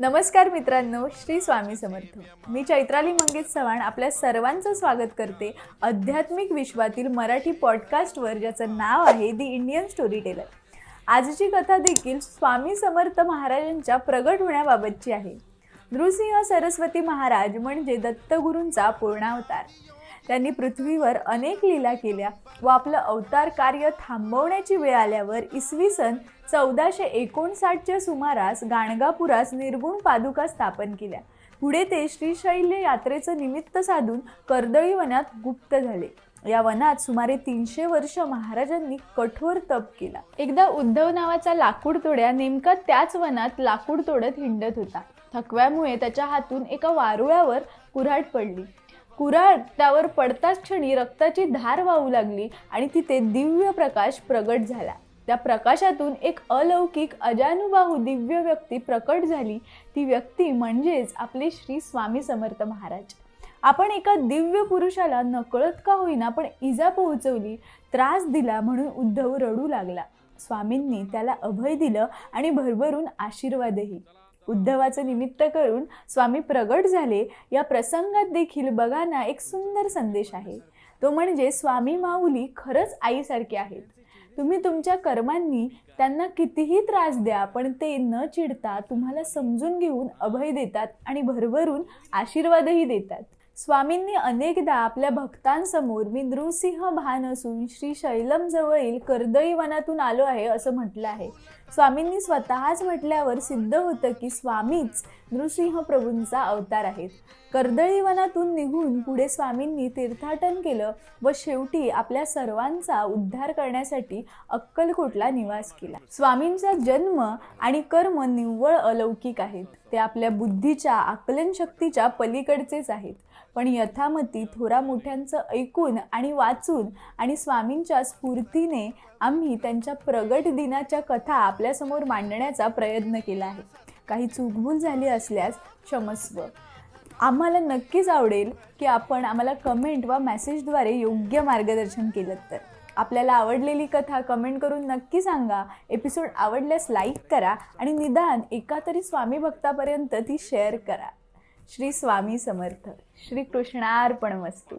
नमस्कार मित्रांनो श्री स्वामी समर्थ. मी चैत्राली मंगेश चव्हाण आपल्या सर्वांचं स्वागत करते आध्यात्मिक विश्वातील मराठी पॉडकास्टवर ज्याचं नाव आहे दी इंडियन स्टोरी टेलर आजची कथा देखील स्वामी समर्थ महाराजांच्या प्रगट होण्याबाबतची आहे. नृसिंह सरस्वती महाराज म्हणजे दत्तगुरूंचा पूर्णावतार. त्यांनी पृथ्वीवर अनेक लीला केल्या व आपलं अवतार कार्य थांबवण्याची वेळ आल्यावर इसवी सन चौदाशे एकोणसाठच्या सुमारास गाणगापुरास निर्गुण पादुका स्थापन केल्या. पुढे ते श्रीशैल्य यात्रेचं निमित्त साधून कर्दळी वनात गुप्त झाले. या वनात सुमारे तीनशे वर्ष महाराजांनी कठोर तप केला. एकदा उद्धव नावाचा लाकूड तोड्या नेमका त्याच वनात लाकूड तोडत हिंडत होता. थकव्यामुळे त्याच्या हातून एका वारुळावर कुऱ्हाड पडली. कुऱ्हाड त्यावर पडताच क्षणी रक्ताची धार वाहू लागली आणि तिथे दिव्य प्रकाश प्रगट झाला. त्या प्रकाशातून एक अलौकिक अजानुबाहू दिव्य व्यक्ती प्रकट झाली. ती व्यक्ती म्हणजेच आपले श्री स्वामी समर्थ महाराज. आपण एका दिव्य पुरुषाला नकळत का होईना पण इजा पोहोचवली त्रास दिला म्हणून उद्धव रडू लागला. स्वामींनी त्याला अभय दिलं आणि भरभरून आशीर्वादही. उद्धवाचं निमित्त करून स्वामी प्रगट झाले. या प्रसंगात देखील बघा ना एक सुंदर संदेश आहे. तो म्हणजे स्वामी माऊली खरंच आईसारखे आहेत. तुम्ही तुमच्या कर्मांनी त्यांना कितीही त्रास द्या पण ते न चिडता तुम्हाला समजून घेऊन अभय देतात आणि भरभरून आशीर्वादही देतात. स्वामींनी अनेकदा आपल्या भक्तांसमोर मी नृसिंह भान असून श्री शैलम जवळील कर्दळी वनातून आलो आहे असं म्हटलं आहे. स्वामींनी स्वतःच म्हटल्यावर सिद्ध होतं की स्वामीच नृसिंह प्रभूंचा अवतार आहेत. कर्दळी वनातून निघून पुढे स्वामींनी तीर्थाटन केलं व शेवटी आपल्या सर्वांचा उद्धार करण्यासाठी अक्कलकोटला निवास केला. स्वामींचा जन्म आणि कर्म निव्वळ अलौकिक आहेत. ते आपल्या बुद्धीच्या आकलन शक्तीच्या पलीकडचेच आहेत. पण यथामती थोरा मोठ्यांचं ऐकून आणि वाचून आणि स्वामींच्या स्फूर्तीने आम्ही त्यांच्या प्रगट दिनाच्या कथा आपल्यासमोर मांडण्याचा प्रयत्न केला आहे. काही चुकभूल झाली असल्यास क्षमस्व. आम्हाला नक्कीच आवडेल की आपण आम्हाला कमेंट वा मेसेजद्वारे योग्य मार्गदर्शन केलं तर. आपल्याला आवडलेली कथा कमेंट करून नक्की सांगा. एपिसोड आवडल्यास लाईक करा आणि निदान एका तरी स्वामी भक्तापर्यंत ती शेअर करा. श्री स्वामी समर्थ. श्री कृष्णार्पण वस्तू